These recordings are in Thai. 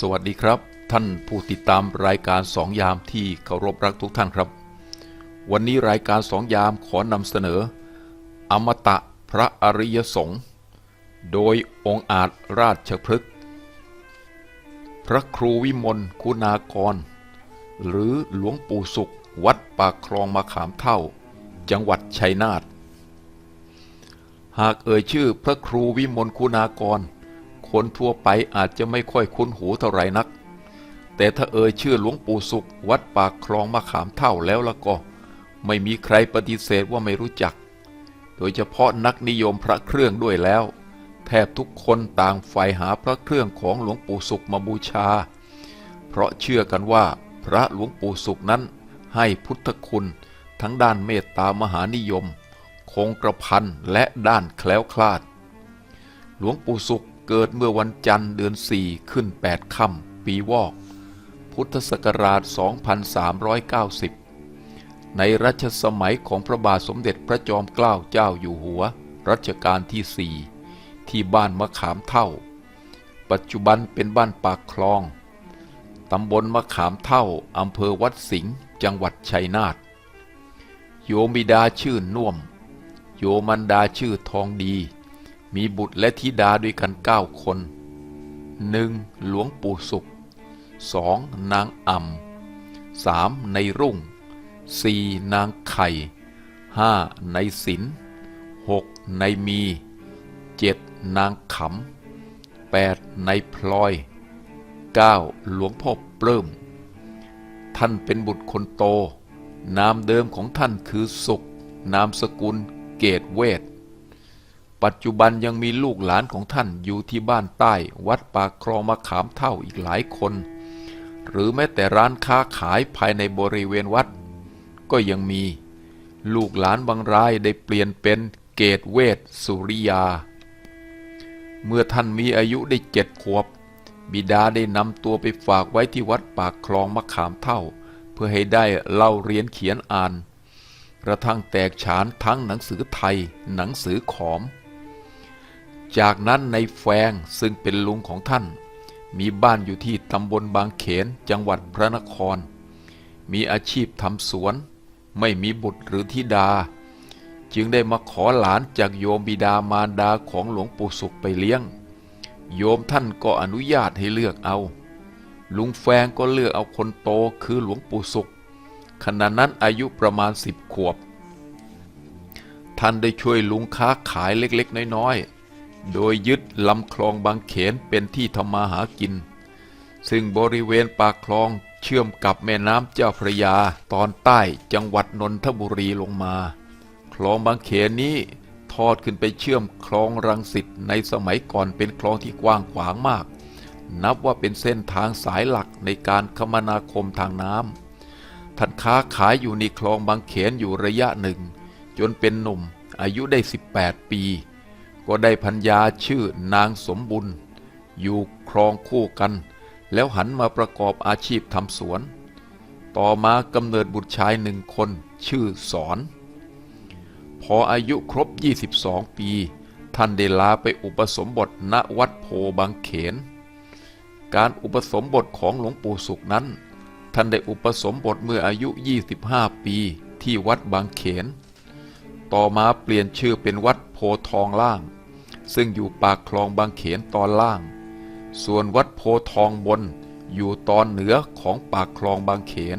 สวัสดีครับ ท่านผู้ติดตามรายการสองยามที่เคารพรักทุกท่านครับ วันนี้รายการสองยามขอนำเสนอ อมตะพระอริยสงฆ์โดยองค์อาจราชพฤกษ์พระครูวิมลคุณากร หรือหลวงปู่สุข วัดปากคลองมะขามเท่า จังหวัดชัยนาทหากเอ่ยชื่อพระครูวิมลคุณากร คนทั่วไปอาจจะไม่ค่อยคุ้นหูเท่าไหร่นัก แต่ถ้าเอ่ยชื่อหลวงปู่สุข วัดปากคลองมะขามเท่าแล้วละก็ ไม่มีใครปฏิเสธว่าไม่รู้จัก โดยเฉพาะนักนิยมพระเครื่องด้วยแล้ว แทบทุกคนต่างใฝ่หาพระเครื่องของหลวงปู่สุขมาบูชา เพราะเชื่อกันว่าพระหลวงปู่สุขนั้นให้พุทธคุณทั้งด้านเมตตามหานิยม คงกระพันและด้านแคล้วคลาด หลวงปู่สุข เกิดเมื่อวันจันทร์เดือนสี่ขึ้นแปดค่ำ ปีวอก พุทธศักราช 2390 ในรัชสมัยของพระบาทสมเด็จพระจอมเกล้าเจ้าอยู่หัว รัชกาลที่สี่ที่บ้านมะขามเท่า ปัจจุบันเป็นบ้านปากคลอง ตำบลมะขามเท่า อำเภอวัดสิงห์จังหวัดชัยนาท โยมิดาชื่อน่วม โยมันดาชื่อทองดี มีบุตรและธิดาด้วยกันเก้าคนหนึ่งหลวงปู่สุขสองนางอ่ำสามในรุ่งสี่นางไข่ห้าในศิลหกในมีเจ็ดนางขำแปดในพลอยเก้าหลวงพ่อเปลื้มท่านเป็นบุตรคนโต นามเดิมของท่านคือสุข นามสกุลเกตเวท ปัจจุบันยังมีลูกหลานของท่านอยู่ที่บ้านใต้ วัดปากคลองมะขามเท่าอีกหลายคน หรือแม้แต่ร้านค้าขายภายในบริเวณวัด ก็ยังมี ลูกหลานบางรายได้เปลี่ยนเป็นเกตเวทสุริยา เมื่อท่านมีอายุได้เจ็ดขวบ บิดาได้นำตัวไปฝากไว้ที่วัดปากคลองมะขามเท่า เพื่อให้ได้เล่าเรียนเขียนอ่านกระทั่งแตกฉานทั้งหนังสือไทย หนังสือขอม จากนั้นในแฟงซึ่งเป็นลุงของท่าน มีบ้านอยู่ที่ตำบลบางเขนจังหวัดพระนคร มีอาชีพทำสวน ไม่มีบุตรหรือธิดา จึงได้มาขอหลานจากโยมบิดามารดาของหลวงปู่สุขไปเลี้ยง โยมท่านก็อนุญาตให้เลือกเอา ลุงแฟงก็เลือกเอาคนโตคือหลวงปู่สุขขณะนั้นอายุประมาณสิบขวบ ท่านได้ช่วยลุงค้าขายเล็กๆ น้อยๆ โดยยึดลำคลองบางเขนเป็นที่ทำมาหากิน ซึ่งบริเวณปากคลองเชื่อมกับแม่น้ำเจ้าพระยาตอนใต้จังหวัดนนทบุรีลงมา คลองบางเขนนี้ทอดขึ้นไปเชื่อมคลองรังสิตในสมัยก่อนเป็นคลองที่กว้างขวางมาก นับว่าเป็นเส้นทางสายหลักในการคมนาคมทางน้ำท่านค้าขายอยู่ในคลองบางเขนอยู่ระยะหนึ่ง จนเป็นหนุ่มอายุได้ 18 ปี ก็ได้พัญญาชื่อนางสมบุญ อยู่ครองคู่กัน แล้วหันมาประกอบอาชีพทำสวน ต่อมากำเนิดบุตรชายหนึ่งคนชื่อสอน พออายุครบ 22 ปี ท่านได้ลาไปอุปสมบทณวัดโพบางเขน การอุปสมบทของหลวงปู่สุขนั้น ท่านได้อุปสมบทเมื่ออายุ 25 ปีที่วัดบางเขน ต่อมาเปลี่ยนชื่อเป็นวัดโพทองล่าง ซึ่งอยู่ปากคลองบางเขนตอนล่าง ส่วนวัดโพทองบนอยู่ตอนเหนือของปากคลองบางเขน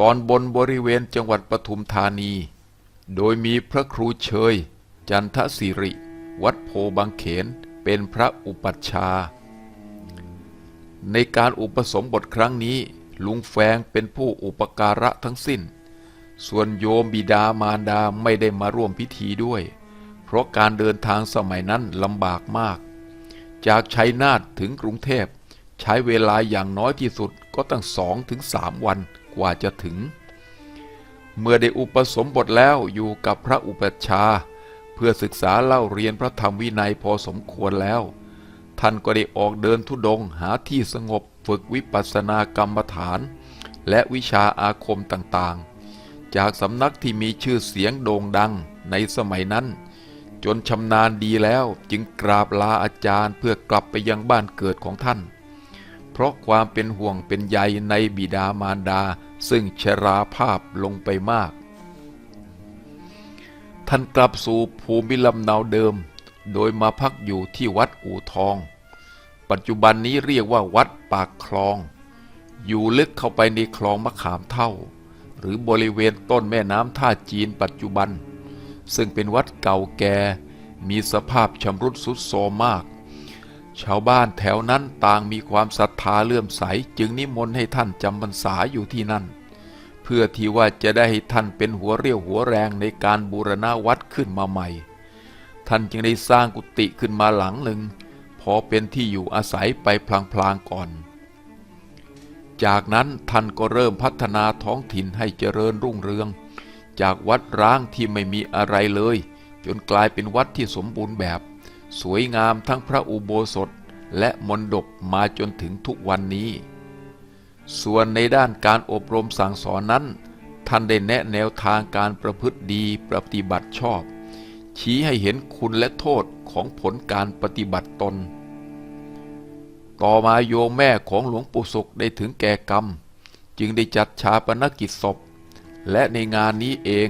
ตอนบนบริเวณจังหวัดปทุมธานี โดยมีพระครูเชย จันทศิริ วัดโพบางเขนเป็นพระอุปัชฌาย์ในการอุปสมบทครั้งนี้ลุงแฟงเป็นผู้อุปการะทั้งสิ้น ส่วนโยมบิดามารดาไม่ได้มาร่วมพิธีด้วย เพราะการเดินทางสมัยนั้นลำบากมาก จากชัยนาทถึงกรุงเทพ ใช้เวลาอย่างน้อยที่สุดก็ตั้งสองถึงสามวันกว่าจะถึง เมื่อได้อุปสมบทแล้วอยู่กับพระอุปัชฌาย์เพื่อศึกษาเล่าเรียนพระธรรมวินัยพอสมควรแล้ว ท่านก็ได้ออกเดินทุดงค์หาที่สงบฝึกวิปัสสนากรรมฐาน และวิชาอาคมต่างๆ จากสำนักที่มีชื่อเสียงโด่งดังในสมัยนั้น จนชำนาญดีแล้วจึงกราบลาอาจารย์เพื่อกลับไปยังบ้านเกิดของท่าน เพราะความเป็นห่วงเป็นใยในบิดามารดาซึ่งชราภาพลงไปมาก ท่านกลับสู่ภูมิลำเนาเดิม โดยมาพักอยู่ที่วัดอู่ทอง ปัจจุบันนี้เรียกว่าวัดปากคลอง อยู่ลึกเข้าไปในคลองมะขามเท่า หรือบริเวณต้นแม่น้ำท่าจีนปัจจุบัน ซึ่งเป็นวัดเก่าแก่มีสภาพชำรุดทรุดโทรมมาก ชาวบ้านแถวนั้นต่างมีความศรัทธาเลื่อมใสจึงนิมนต์ให้ท่านจำพรรษาอยู่ที่นั่น เพื่อที่ว่าจะได้ให้ท่านเป็นหัวเรี่ยวหัวแรงในการบูรณะวัดขึ้นมาใหม่ ท่านจึงได้สร้างกุฏิขึ้นมาหลังหนึ่งพอเป็นที่อยู่อาศัยไปพลางๆก่อน จากนั้นท่านก็เริ่มพัฒนาท้องถิ่นให้เจริญรุ่งเรือง จากวัดร้างที่ไม่มีอะไรเลย จนกลายเป็นวัดที่สมบูรณ์แบบ สวยงามทั้งพระอุโบสถ และมณฑปมาจนถึงทุกวันนี้ ส่วนในด้านการอบรมสั่งสอนนั้น ท่านได้แนะแนวทางการประพฤติดีปฏิบัติชอบ ชี้ให้เห็นคุณและโทษของผลการปฏิบัติตน ต่อมาโยมแม่ของหลวงปู่สุขได้ถึงแก่กรรม จึงได้จัดชาปนกิจศพ และในงานนี้เอง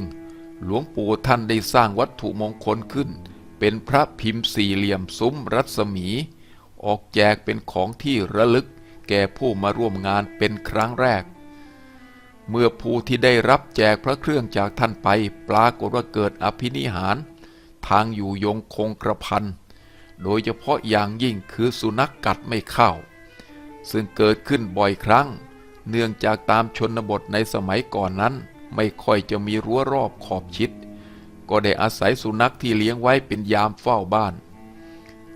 หลวงปู่ท่านได้สร้างวัตถุมงคลขึ้น เป็นพระพิมพ์สี่เหลี่ยมซุ้มรัศมี ออกแจกเป็นของที่ระลึกแก่ผู้มาร่วมงานเป็นครั้งแรก เมื่อผู้ที่ได้รับแจกพระเครื่องจากท่านไป ปรากฏว่าเกิดอภินิหาร ทางอยู่ยงคงกระพัน โดยเฉพาะอย่างยิ่งคือสุนัขกกัดไม่เข้า ซึ่งเกิดขึ้นบ่อยครั้ง เนื่องจากตามชนบทในสมัยก่อนนั้น ไม่ค่อยจะมีรั้วรอบขอบชิด ก็ได้อาศัยสุนัขที่เลี้ยงไว้เป็นยามเฝ้าบ้าน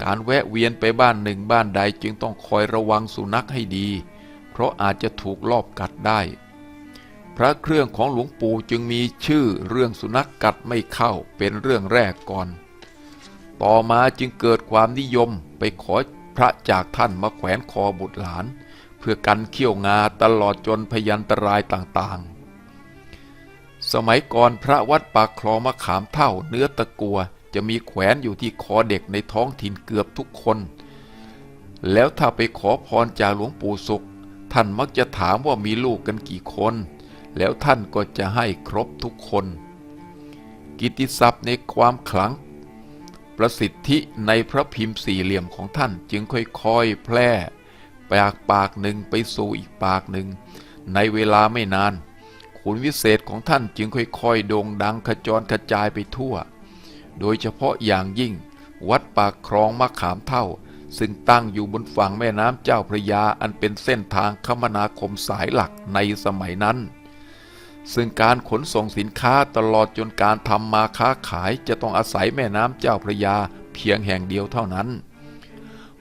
การแวะเวียนไปบ้านหนึ่งบ้านใดจึงต้องคอยระวังสุนัขให้ดี เพราะอาจจะถูกลอบกัดได้ พระเครื่องของหลวงปู่จึงมีชื่อเรื่องสุนัขกกัดไม่เข้าเป็นเรื่องแรกก่อน ต่อมาจึงเกิดความนิยมไปขอพระจากท่านมาแขวนคอบุตรหลาน เพื่อกันเขี้ยวงาตลอดจนพยันตรายต่างๆ สมัยก่อนพระวัดปากคลองมะขามเท่าเนื้อตะกัวจะมีแขวนอยู่ที่คอเด็กในท้องถิ่นเกือบทุกคน แล้วถ้าไปขอพรจากหลวงปู่สุข ท่านมักจะถามว่ามีลูกกันกี่คน แล้วท่านก็จะให้ครบทุกคน กิติศัพท์ในความขลัง ประสิทธิในพระพิมพ์สี่เหลี่ยมของท่านจึงค่อยๆ แพร่ปากปากหนึ่งไปสู่อีกปากหนึ่ง ในเวลาไม่นานคุณวิเศษของท่านจึงค่อยๆโด่งดังขจรกระจายไปทั่ว โดยเฉพาะอย่างยิ่ง วัดปากคลองมะขามเท่า ซึ่งตั้งอยู่บนฝั่งแม่น้ำเจ้าพระยาอันเป็นเส้นทางคมนาคมสายหลักในสมัยนั้น ซึ่งการขนส่งสินค้าตลอดจนการทำมาค้าขายจะต้องอาศัยแม่น้ำเจ้าพระยาเพียงแห่งเดียวเท่านั้น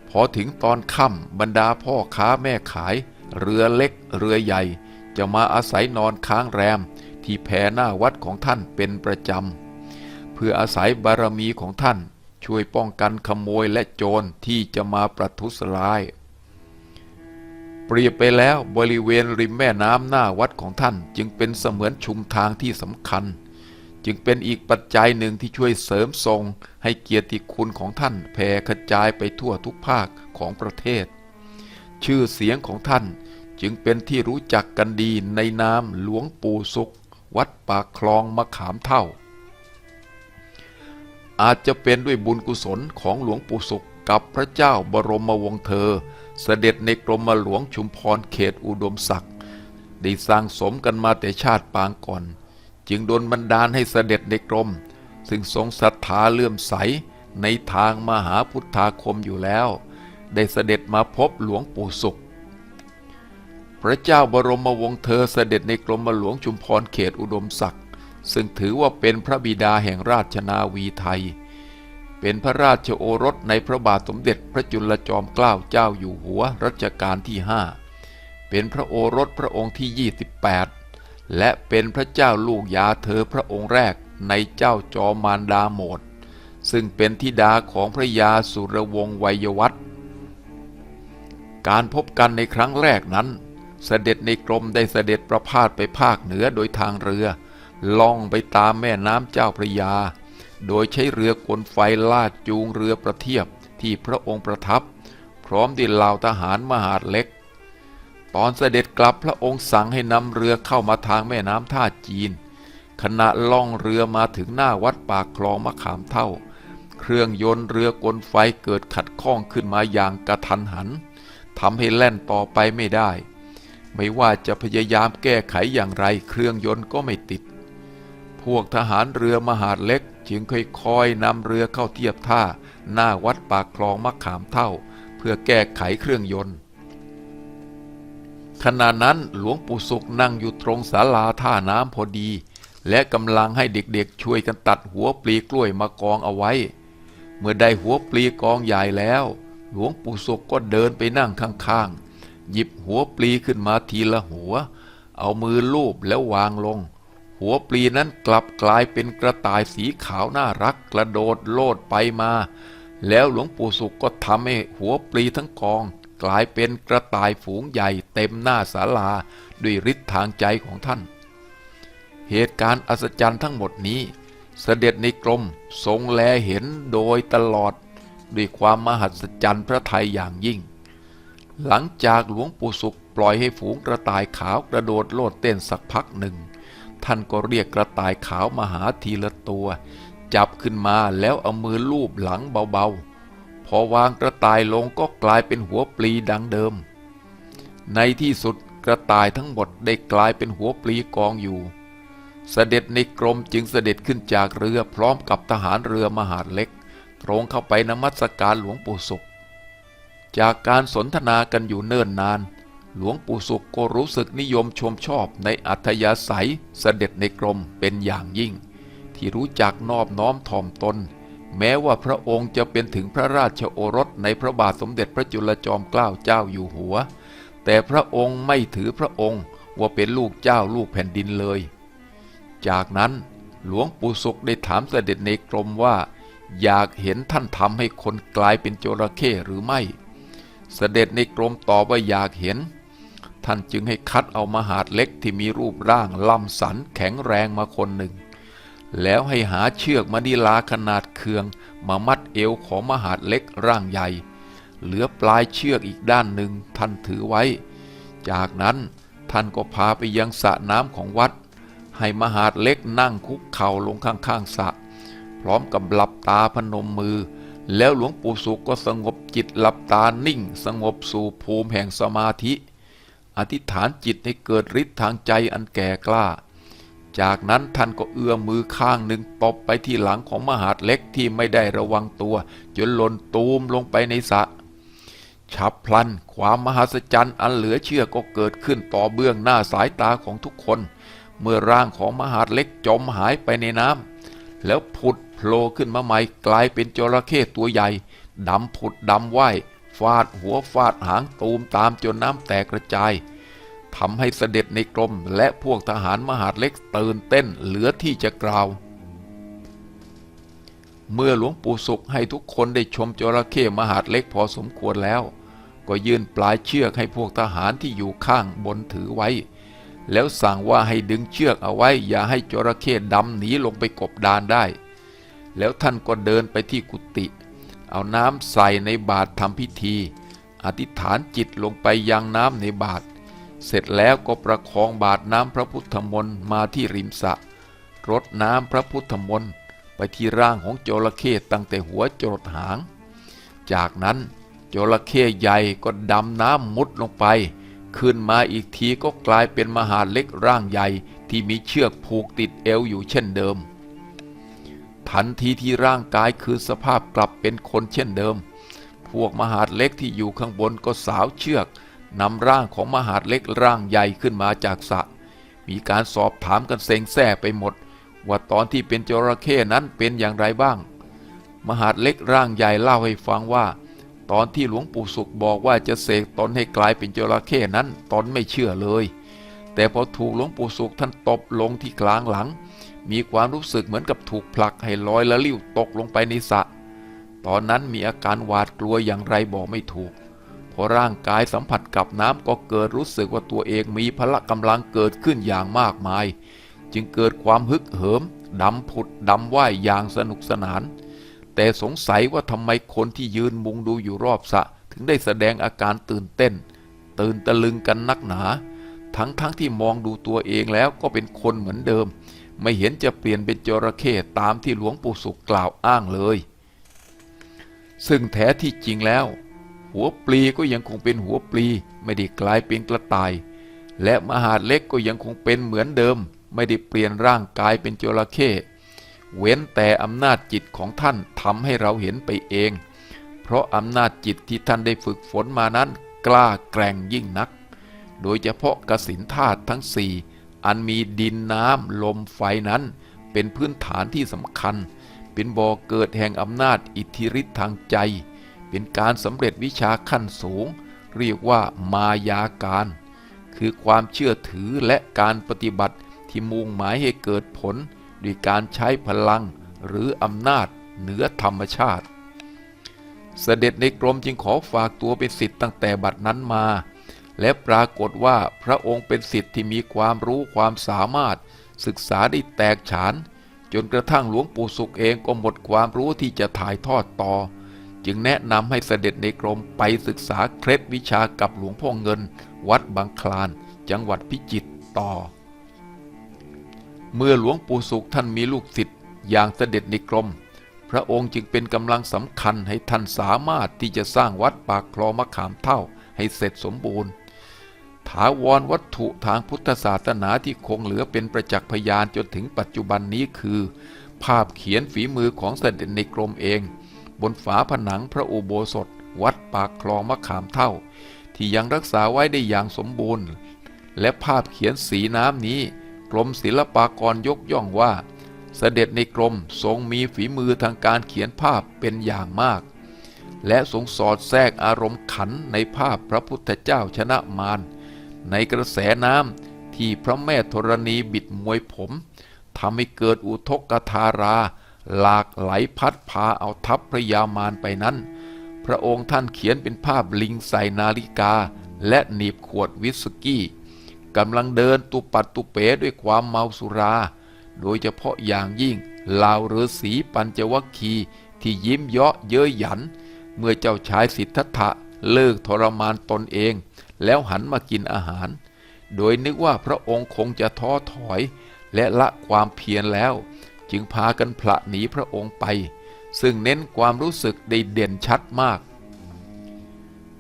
พอถึงตอนค่ำบรรดาพ่อค้าแม่ขาย เรือเล็กเรือใหญ่ จะมาอาศัยนอนค้างแรม ที่แพหน้าวัดของท่านเป็นประจำ เพื่ออาศัยบารมีของท่านช่วยป้องกันขโมยและโจรที่จะมาประทุษร้าย เปรียบไปแล้วบริเวณริมแม่น้ำหน้าวัดของท่าน จึงเป็นเสมือนชุมทางที่สำคัญ จึงเป็นอีกปัจจัยหนึ่งที่ช่วยเสริมทรงให้เกียรติคุณของท่านแผ่กระจายไปทั่วทุกภาคของประเทศ ชื่อเสียงของท่านจึงเป็นที่รู้จักกันดีในนามหลวงปู่สุข วัดปากคลองมะขามเท่า อาจจะเป็นด้วยบุญกุศลของหลวงปู่สุขกับพระเจ้าบรมวงศ์เธอ เสด็จในกรมหลวงชุมพรเขตอุดมศักดิ์ได้สร้างสมกันมาแต่ชาติปางก่อน จึงโดนบันดาลให้เสด็จในกรม ซึ่งทรงศรัทธาเลื่อมใสในทางมหาพุทธาคมอยู่แล้ว ได้เสด็จมาพบหลวงปู่สุข พระเจ้าบรมวงศ์เธอเสด็จในกรมหลวงชุมพรเขตอุดมศักดิ์ซึ่งถือว่าเป็นพระบิดาแห่งราชนาวีไทย เป็นพระราชโอรสในพระบาทสมเด็จพระจุลจอมเกล้าเจ้าอยู่หัวรัชกาลที่ห้าเป็นพระโอรสพระองค์ที่ 28 และเป็นพระเจ้าลูกยาเธอพระองค์แรกในเจ้าจอมารดาโหมด ซึ่งเป็นธิดาของพระยาสุรวงศ์วัยวัฒน์การพบกันในครั้งแรกนั้น เสด็จในกรมได้เสด็จประพาสไปภาคเหนือโดยทางเรือ ล่องไปตามแม่น้ำเจ้าพระยา โดยใช้เรือกลไฟลากจูงเรือประเทียบที่พระองค์ประทับ พร้อมด้วยเหล่าทหารมหาดเล็ก ตอนเสด็จกลับพระองค์สั่งให้นำเรือเข้ามาทางแม่น้ำท่าจีน ขณะล่องเรือมาถึงหน้าวัดปากคลองมะขามเท่า เครื่องยนต์เรือกลไฟเกิดขัดข้องขึ้นมาอย่างกระทันหันทำให้แล่นต่อไปไม่ได้ ไม่ว่าจะพยายามแก้ไขอย่างไร เครื่องยนต์ก็ไม่ติด พวกทหารเรือมหาดเล็ก จึงค่อยๆนำเรือเข้าเทียบท่า หน้าวัดปากคลองมะขามเท่า เพื่อแก้ไขเครื่องยนต์ ขณะนั้นหลวงปู่สุขนั่งอยู่ตรงศาลาท่าน้ำพอดี และกำลังให้เด็กๆช่วยกันตัดหัวปลีกล้วยมากองเอาไว้ เมื่อได้หัวปลีกองใหญ่แล้ว หลวงปู่สุขก็เดินไปนั่งข้างๆหยิบหัวปลีขึ้นมาทีละหัว เอามือลูบแล้ววางลง หัวปลีนั้นกลับกลายเป็นกระต่ายสีขาวน่ารักกระโดดโลดไปมา แล้วหลวงปู่สุขก็ทำให้หัวปลีทั้งกอง กลายเป็นกระต่ายฝูงใหญ่เต็มหน้าศาลาด้วยฤทธิ์ทางใจของท่าน เหตุการณ์อัศจรรย์ทั้งหมดนี้ เสด็จในกรมทรงแลเห็นโดยตลอด ด้วยความมหัศจรรย์พระทัยอย่างยิ่ง หลังจากหลวงปู่สุขปล่อยให้ฝูงกระต่ายขาวกระโดดโลดเต้นสักพักหนึ่ง ท่านก็เรียกกระต่ายขาวมาหาทีละตัว จับขึ้นมาแล้วเอามือลูบหลังเบาๆ พอวางกระต่ายลงก็กลายเป็นหัวปลีดังเดิม ในที่สุดกระต่ายทั้งหมดได้กลายเป็นหัวปลีกองอยู่ เสด็จในกรมจึงเสด็จขึ้นจากเรือพร้อมกับทหารเรือมหาดเล็ก ตรงเข้าไปนมัสการหลวงปู่สุขจากการสนทนากันอยู่เนิ่นนาน หลวงปู่สุขก็รู้สึกนิยมชมชอบในอัธยาศัยเสด็จในกรมเป็นอย่างยิ่ง ที่รู้จักนอบน้อมถ่อมตน แม้ว่าพระองค์จะเป็นถึงพระราชโอรสในพระบาทสมเด็จพระจุลจอมเกล้าเจ้าอยู่หัว แต่พระองค์ไม่ถือพระองค์ว่าเป็นลูกเจ้าลูกแผ่นดินเลย จากนั้นหลวงปู่สุขได้ถามเสด็จในกรมว่า อยากเห็นท่านทำให้คนกลายเป็นโจระเข้หรือไม่ เสด็จในกรมตอบว่าอยากเห็น ท่านจึงให้คัดเอามหาดเล็กที่มีรูปร่างลำสันแข็งแรงมาคนหนึ่ง แล้วให้หาเชือกมณีลาขนาดเคือง มามัดเอวของมหาดเล็กร่างใหญ่ เหลือปลายเชือกอีกด้านหนึ่งท่านถือไว้ จากนั้นท่านก็พาไปยังสระน้ำของวัด ให้มหาดเล็กนั่งคุกเข่าลงข้างๆสระ พร้อมกับหลับตาพนมมือ แล้วหลวงปู่สุขก็สงบจิตหลับตานิ่ง สงบสู่ภูมิแห่งสมาธิ อธิษฐานจิตให้เกิดฤทธิ์ทางใจอันแก่กล้า จากนั้นท่านก็เอื้อมมือข้างหนึ่งตบไปที่หลังของมหาดเล็กที่ไม่ได้ระวังตัว จนหล่นตูมลงไปในสระฉับพลัน ความมหัศจรรย์อันเหลือเชื่อก็เกิดขึ้นต่อเบื้องหน้าสายตาของทุกคน เมื่อร่างของมหาดเล็กจมหายไปในน้ำแล้วผุดโผล่ขึ้นมาใหม่กลายเป็นจระเข้ตัวใหญ่ดำผุดดำว่าย ฟาดหัวฟาดหางตูมตามจนน้ำแตกกระจายทำให้เสด็จในกรมและพวกทหารมหาดเล็กตื่นเต้นเหลือที่จะกล่าว เมื่อหลวงปู่สุขให้ทุกคนได้ชมจระเข้มหาดเล็กพอสมควรแล้ว ก็ยื่นปลายเชือกให้พวกทหารที่อยู่ข้างบนถือไว้ แล้วสั่งว่าให้ดึงเชือกเอาไว้ อย่าให้จระเข้ดำหนีลงไปกบดานได้ แล้วท่านก็เดินไปที่กุฏิ เอาน้ำใส่ในบาตรทำพิธี อธิษฐานจิตลงไปยังน้ำในบาตรเสร็จแล้วก็ประคองบาตรน้ำพระพุทธมนต์มาที่ริมสระรดน้ำพระพุทธมนต์ไปที่ร่างของจระเข้ตั้งแต่หัวจรดหาง จากนั้นจระเข้ใหญ่ก็ดำน้ำมุดลงไป ขึ้นมาอีกทีก็กลายเป็นมหาเล็กร่างใหญ่ที่มีเชือกผูกติดเอวอยู่เช่นเดิม ทันทีที่ร่างกายคือสภาพกลับเป็นคนเช่นเดิม พวกมหาดเล็กที่อยู่ข้างบนก็สาวเชือกนำร่างของมหาดเล็กร่างใหญ่ขึ้นมาจากสระมีการสอบถามกันเซ็งแซ่ไปหมด ว่าตอนที่เป็นจระเข้นั้นเป็นอย่างไรบ้าง มหาดเล็กร่างใหญ่เล่าให้ฟังว่า ตอนที่หลวงปู่สุขบอกว่าจะเสกตนให้กลายเป็นจระเข้นั้นตนไม่เชื่อเลย แต่พอถูกหลวงปู่สุขท่านตบลงที่กลางหลัง มีความรู้สึกเหมือนกับถูกผลักให้ลอยละลิ้วตกลงไปในสระตอนนั้นมีอาการหวาดกลัวอย่างไรบอกไม่ถูก พอร่างกายสัมผัสกับน้ำก็เกิดรู้สึกว่าตัวเองมีพละกำลังเกิดขึ้นอย่างมากมาย จึงเกิดความฮึกเหิมดำผุดดำว่ายอย่างสนุกสนาน แต่สงสัยว่าทำไมคนที่ยืนมุงดูอยู่รอบสระถึงได้แสดงอาการตื่นเต้น ตื่นตะลึงกันนักหนา ทั้งทั้งที่มองดูตัวเองแล้วก็เป็นคนเหมือนเดิม ไม่เห็นจะเปลี่ยนเป็นจระเข้ตามที่หลวงปู่สุขกล่าวอ้างเลย ซึ่งแท้ที่จริงแล้ว หัวปลีก็ยังคงเป็นหัวปลีไม่ได้กลายเป็นกระต่าย และมหาดเล็กก็ยังคงเป็นเหมือนเดิม ไม่ได้เปลี่ยนร่างกายเป็นจระเข้เว้นแต่อำนาจจิตของท่านทำให้เราเห็นไปเอง เพราะอำนาจจิตที่ท่านได้ฝึกฝนมานั้น กล้าแกร่งยิ่งนัก โดยเฉพาะกสินธาตุทั้งสี่ อันมีดินน้ำลมไฟนั้น เป็นพื้นฐานที่สำคัญ เป็นบ่อเกิดแห่งอำนาจอิทธิฤทธิ์ทางใจ เป็นการสำเร็จวิชาขั้นสูง เรียกว่ามายาการ คือความเชื่อถือและการปฏิบัติที่มุ่งหมายให้เกิดผลด้วยการใช้พลังหรืออำนาจเหนือธรรมชาติ เสด็จในกรมจึงขอฝากตัวเป็นสิทธิ์ตั้งแต่บัดนั้นมา และปรากฏว่าพระองค์เป็นสิทธิ์ที่มีความรู้ความสามารถ ศึกษาได้แตกฉาน จนกระทั่งหลวงปู่สุขเองก็หมดความรู้ที่จะถ่ายทอดต่อ จึงแนะนำให้เสด็จในกรมไปศึกษาเคล็ดวิชากับหลวงพ่อเงิน วัดบางคลาน จังหวัดพิจิตรต่อ เมื่อหลวงปู่สุขท่านมีลูกศิษย์อย่างเสด็จในกรมพระองค์จึงเป็นกำลังสำคัญให้ท่านสามารถที่จะสร้างวัดปากคลองมะขามเท่าให้เสร็จสมบูรณ์ ถาวรวัตถุทางพุทธศาสนาที่คงเหลือเป็นประจักษ์พยานจนถึงปัจจุบันนี้คือ ภาพเขียนฝีมือของเสด็จในกรมเอง บนฝาผนังพระอุโบสถ วัดปากคลองมะขามเท่า ที่ยังรักษาไว้ได้อย่างสมบูรณ์ และภาพเขียนสีน้ำนี้ กรมศิลปากรยกย่องว่า เสด็จในกรมทรงมีฝีมือทางการเขียนภาพเป็นอย่างมากและทรงสอดแทรกอารมณ์ขันในภาพพระพุทธเจ้าชนะมาร ในกระแสน้ำที่พระแม่ธรณีบิดมวยผมทำให้เกิดอุทกธารา หลากไหลพัดพาเอาทัพพระยามารไปนั้น พระองค์ท่านเขียนเป็นภาพลิงใส่นาฬิกา และหนีบขวดวิสกี้กำลังเดินตุปัดตุเป๋ด้วยความเมาสุรา โดยเฉพาะอย่างยิ่งลาวฤาษีปัญจวัคคีที่ยิ้มเยาะเย้ยหยัน เมื่อเจ้าชายสิทธัตถะเลิกทรมานตนเอง แล้วหันมากินอาหาร โดยนึกว่าพระองค์คงจะท้อถอย และละความเพียรแล้ว จึงพากันผละหนีพระองค์ไป ซึ่งเน้นความรู้สึกได้เด่นชัดมาก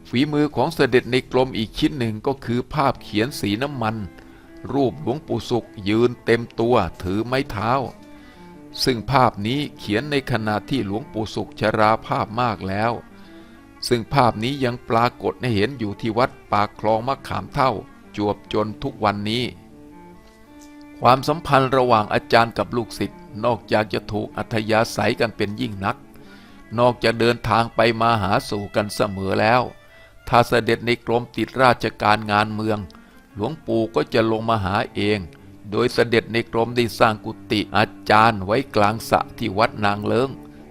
ฝีมือของเสด็จในกรมอีกชิ้นหนึ่งก็คือภาพเขียนสีน้ำมัน รูปหลวงปู่สุขยืนเต็มตัวถือไม้เท้า ซึ่งภาพนี้เขียนในขณะที่หลวงปู่สุขชราภาพมากแล้ว ซึ่งภาพนี้ยังปรากฏให้เห็นอยู่ที่วัดปากคลองมะขามเท่า จวบจนทุกวันนี้ ความสัมพันธ์ระหว่างอาจารย์กับลูกศิษย์นอกจากจะถูกอัธยาศัยกันเป็นยิ่งนัก นอกจากเดินทางไปมาหาสู่กันเสมอแล้ว ถ้าเสด็จในกรมติดราชการงานเมือง หลวงปู่ก็จะลงมาหาเอง โดยเสด็จในกรมได้สร้างกุฏิอาจารย์ไว้กลางสระที่วัดนางเลิง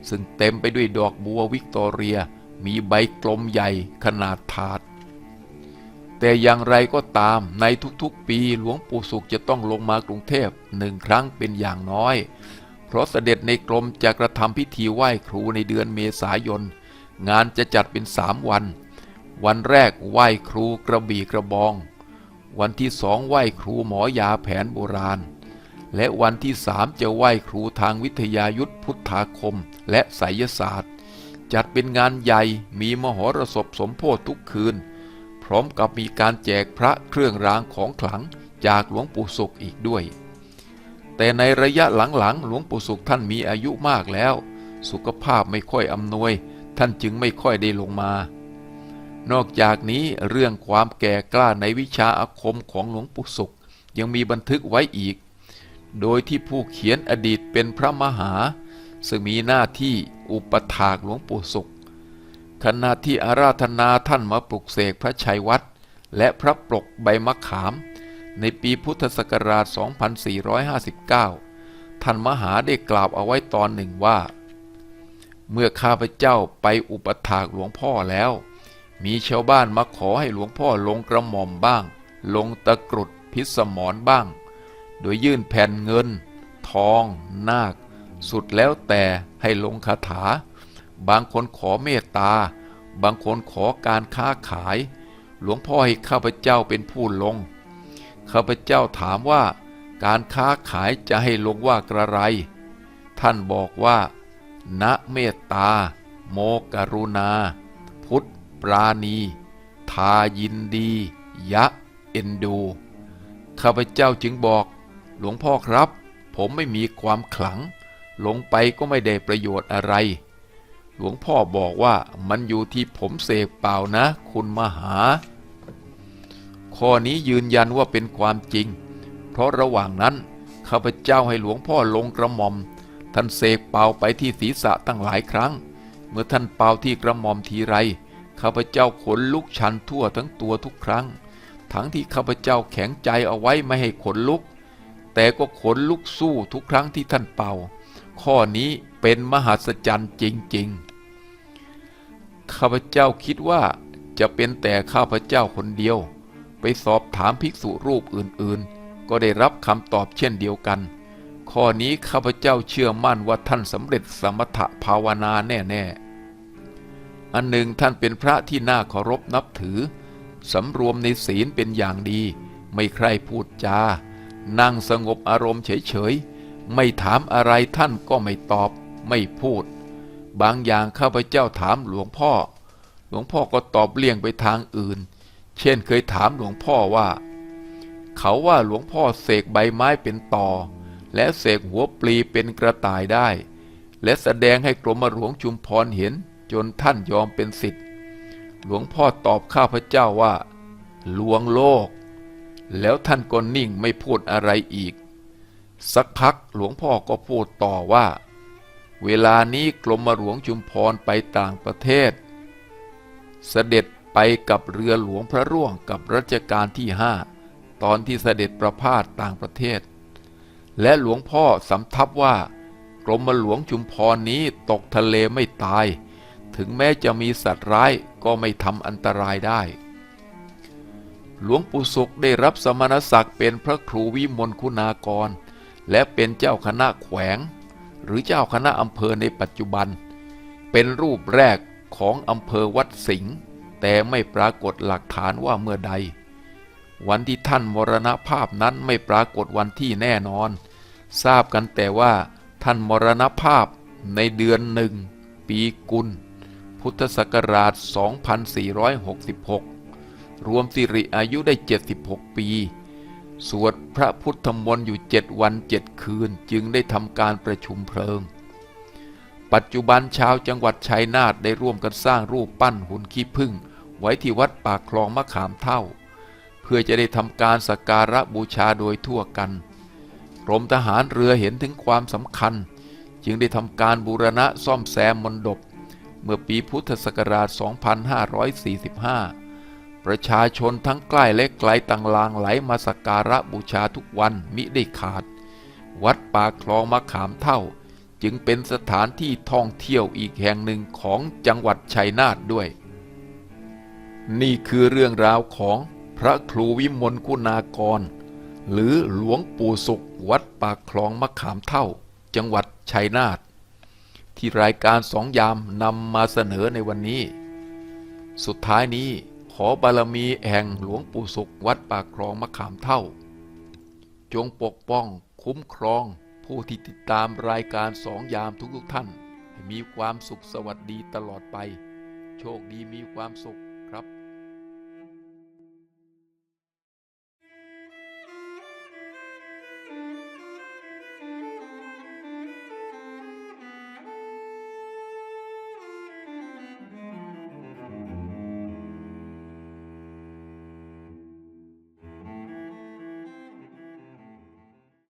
ซึ่งเต็มไปด้วยดอกบัววิกตอเรีย มีใบกลมใหญ่ขนาดถาด แต่อย่างไรก็ตามในทุกๆปีหลวงปู่สุขจะต้องลงมากรุงเทพหนึ่งครั้งเป็นอย่างน้อย เพราะเสด็จในกรมจะกระทำพิธีไหว้ครูในเดือนเมษายน งานจะจัดเป็นสามวัน วันแรกไหว้ครูกระบี่กระบอง วันที่สองไหว้ครูหมอยาแผนโบราณและวันที่สามจะไหว้ครูทางวิทยายุทธพุทธาคมและไสยศาสตร์ จัดเป็นงานใหญ่มีมหรสพสมโพธิทุกคืน พร้อมกับมีการแจกพระเครื่องรางของขลังจากหลวงปู่สุขอีกด้วย แต่ในระยะหลังๆ หลวงปู่สุขท่านมีอายุมากแล้ว สุขภาพไม่ค่อยอำนวย ท่านจึงไม่ค่อยได้ลงมา นอกจากนี้เรื่องความแก่กล้าในวิชาอาคมของหลวงปู่สุขยังมีบันทึกไว้อีก โดยที่ผู้เขียนอดีตเป็นพระมหา ซึ่งมีหน้าที่อุปถากหลวงปู่สุข ขณะที่อาราธนาท่านมาปลุกเสกพระชัยวัดและพระปลกใบมะขาม ในปีพุทธศักราช 2459 ท่านมหาได้กล่าวเอาไว้ตอนหนึ่งว่า เมื่อข้าพเจ้าไปอุปถากหลวงพ่อแล้ว มีชาวบ้านมาขอให้หลวงพ่อลงกระหม่อมบ้าง ลงตะกรุดพิสมรบ้าง โดยยื่นแผ่นเงิน ทอง นาค สุดแล้วแต่ให้ลงคาถา บางคนขอเมตตา บางคนขอการค้าขาย หลวงพ่อให้ข้าพเจ้าเป็นผู้ลง ข้าพเจ้าถามว่า การค้าขายจะให้ลงว่ากระไร ท่านบอกว่าณเมตตา โมกรุณา พุทธปราณี ทายินดี ยะ เอ็นดู ข้าพเจ้าจึงบอก หลวงพ่อครับ ผมไม่มีความขลัง ลงไปก็ไม่ได้ประโยชน์อะไร หลวงพ่อบอกว่ามันอยู่ที่ผมเสกเปล่านะ คุณมหา ข้อนี้ยืนยันว่าเป็นความจริง เพราะระหว่างนั้นข้าพเจ้าให้หลวงพ่อลงกระหม่อม ท่านเสกเป่าไปที่ศีรษะตั้งหลายครั้ง เมื่อท่านเป่าที่กระหม่อมทีไรข้าพเจ้าขนลุกชันทั่วทั้งตัวทุกครั้ง ทั้งที่ข้าพเจ้าแข็งใจเอาไว้ไม่ให้ขนลุก แต่ก็ขนลุกสู้ทุกครั้งที่ท่านเป่า ข้อนี้เป็นมหัศจรรย์จริง ๆ ข้าพเจ้าคิดว่าจะเป็นแต่ข้าพเจ้าคนเดียว ไปสอบถามภิกษุรูปอื่นๆ ก็ได้รับคำตอบเช่นเดียวกัน ข้อนี้ข้าพเจ้าเชื่อมั่นว่าท่านสำเร็จสมถภาวนาแน่ๆ อันหนึ่งท่านเป็นพระที่น่าเคารพนับถือสำรวมในศีลเป็นอย่างดี ไม่ใคร่พูดจา นั่งสงบอารมณ์เฉยๆ ไม่ถามอะไรท่านก็ไม่ตอบ ไม่พูด บางอย่างข้าพเจ้าถามหลวงพ่อ หลวงพ่อก็ตอบเลี่ยงไปทางอื่น เช่นเคยถามหลวงพ่อว่า เขาว่าหลวงพ่อเสกใบไม้เป็นต่อ และเสกหัวปลีเป็นกระต่ายได้ และแสดงให้กรมหลวงชุมพรเห็นจนท่านยอมเป็นสิทธิ์หลวงพ่อตอบข้าพเจ้าว่า ลวงโลก แล้วท่านก็นิ่งไม่พูดอะไรอีก สักพักหลวงพ่อก็พูดต่อว่า เวลานี้กรมหลวงชุมพรไปต่างประเทศ เสด็จไปกับเรือหลวงพระร่วงกับรัชกาลที่ห้าตอนที่เสด็จประพาสต่างประเทศ และหลวงพ่อสำทับว่ากรมหลวงชุมพรนี้ตกทะเลไม่ตาย ถึงแม้จะมีสัตว์ร้ายก็ไม่ทำอันตรายได้ หลวงปู่สุขได้รับสมณศักดิ์เป็นพระครูวิมลคุณากร และเป็นเจ้าคณะแขวง หรือเจ้าคณะอำเภอในปัจจุบัน เป็นรูปแรกของอำเภอวัดสิงห์แต่ไม่ปรากฏหลักฐานว่าเมื่อใด วันที่ท่านมรณภาพนั้นไม่ปรากฏวันที่แน่นอน ทราบกันแต่ว่าท่านมรณภาพในเดือนหนึ่ง ปีกุล พุทธศักราช 2466 รวมสิริอายุได้ 76 ปี สวดพระพุทธมนต์อยู่เจ็ดวันเจ็ดคืนจึงได้ทำการประชุมเพลิง ปัจจุบันชาวจังหวัดชัยนาทได้ร่วมกันสร้างรูปปั้นหุ่นขี้ผึ้งไว้ที่วัดปากคลองมะขามเท่า เพื่อจะได้ทำการสักการะบูชาโดยทั่วกันกรมทหารเรือเห็นถึงความสำคัญ จึงได้ทำการบูรณะซ่อมแซมมณฑปเมื่อปีพุทธศักราช 2545 ประชาชนทั้งใกล้และไกลต่างลางไหลมาสักการะบูชาทุกวันมิได้ขาด วัดปากคลองมะขามเท่า จึงเป็นสถานที่ท่องเที่ยวอีกแห่งหนึ่งของจังหวัดชัยนาทด้วย นี่คือเรื่องราวของพระครูวิมลคุณากร หรือหลวงปู่สุขวัดปากคลองมะขามเท่า จังหวัดชัยนาทที่รายการสองยามนำมาเสนอในวันนี้ สุดท้ายนี้ อบารมีแห่งหลวงปู่สุขวัดปากคลองมะขามเท่า จงปกป้องคุ้มครองผู้ที่ติดตามรายการสองยามทุกๆท่าน ให้มีความสุขสวัสดีตลอดไป โชคดีมีความสุข